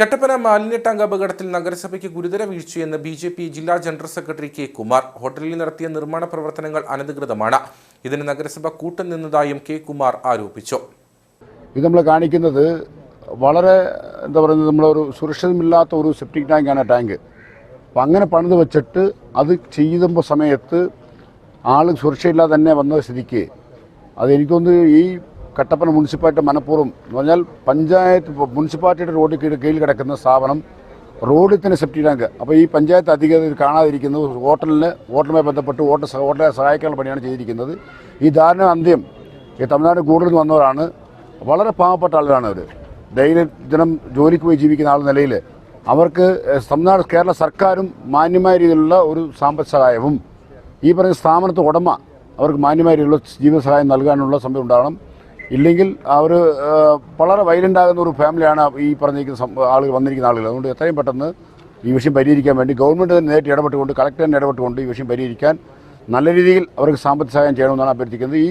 കട്ടപ്പന മാലിന്യ ടാങ്ക് അപകടത്തിൽ നഗരസഭയ്ക്ക് ഗുരുതര വീഴ്ചയെന്ന് ബി ജെ പി ജില്ലാ ജനറൽ സെക്രട്ടറി കെ. കുമാർ. ഹോട്ടലിൽ നടത്തിയ നിർമ്മാണ പ്രവർത്തനങ്ങൾ അനധികൃതമാണ്. ഇതിന് നഗരസഭ കൂട്ടുനിന്നതായും കെ. കുമാർ ആരോപിച്ചു. ഇത് നമ്മൾ കാണിക്കുന്നത് വളരെ എന്താ പറയുന്നത് നമ്മളൊരു സുരക്ഷിതമില്ലാത്ത ഒരു സെപ്റ്റിക് ടാങ്കാണ് ടാങ്ക് അപ്പം അങ്ങനെ പണിത് വെച്ചിട്ട് അത് ചെയ്യുമ്പോൾ സമയത്ത് ആൾ സുരക്ഷയില്ലാതെ തന്നെ വന്ന സ്ഥിതിക്ക്. അത് എനിക്കൊന്ന് ഈ കട്ടപ്പന മുനിസിപ്പാലിറ്റി മനഃപൂർവം എന്ന് പറഞ്ഞാൽ പഞ്ചായത്ത് മുനിസിപ്പാലിറ്റിയുടെ റോഡിൽ കീഴിൽ കിടക്കുന്ന സ്ഥാപനം റോഡിൽ തന്നെ സെപ്റ്റി ടാങ്ക്. അപ്പോൾ ഈ പഞ്ചായത്ത് അധികൃതർ കാണാതിരിക്കുന്നു. ഹോട്ടലിന് ഹോട്ടലുമായി ബന്ധപ്പെട്ട് ഹോട്ടൽ ഹോട്ടലെ സഹായിക്കാനുള്ള പണിയാണ് ചെയ്തിരിക്കുന്നത്. ഈ ദാരുണ അന്ത്യം ഈ തമിഴ്നാട് കൂടുതൽ വന്നവരാണ്. വളരെ പാവപ്പെട്ട ആളുകളാണ് അവർ ഡെയിലി ദിനം ജോലിക്ക് പോയി ജീവിക്കുന്ന ആൾ നിലയിൽ അവർക്ക് തമിഴ്നാട് കേരള സർക്കാരും മാന്യമായ രീതിയിലുള്ള ഒരു സാമ്പത്തിക സഹായവും ഈ പറഞ്ഞ സ്ഥാപനത്തെ ഉടമ അവർക്ക് മാന്യമായ രീതിയിലുള്ള ജീവിത സഹായം നൽകാനുള്ള സമയം ഉണ്ടാവണം. ഇല്ലെങ്കിൽ അവർ വളരെ വയലന്റ് ആകുന്ന ഒരു ഫാമിലിയാണ് ഈ പറഞ്ഞിരിക്കുന്ന ആളുകൾ വന്നിരിക്കുന്ന ആളുകൾ. അതുകൊണ്ട് എത്രയും പെട്ടെന്ന് ഈ വിഷയം പരിഹരിക്കാൻ വേണ്ടി ഗവൺമെന്റ് തന്നെ നേരിട്ട് ഇടപെട്ടുകൊണ്ട് കളക്ടർ തന്നെ ഇടപെട്ടുകൊണ്ട് ഈ വിഷയം പരിഹരിക്കാൻ നല്ല രീതിയിൽ അവർക്ക് സാമ്പത്തിക സഹായം ചെയ്യണമെന്നാണ് അഭ്യർത്ഥിക്കുന്നത്. ഈ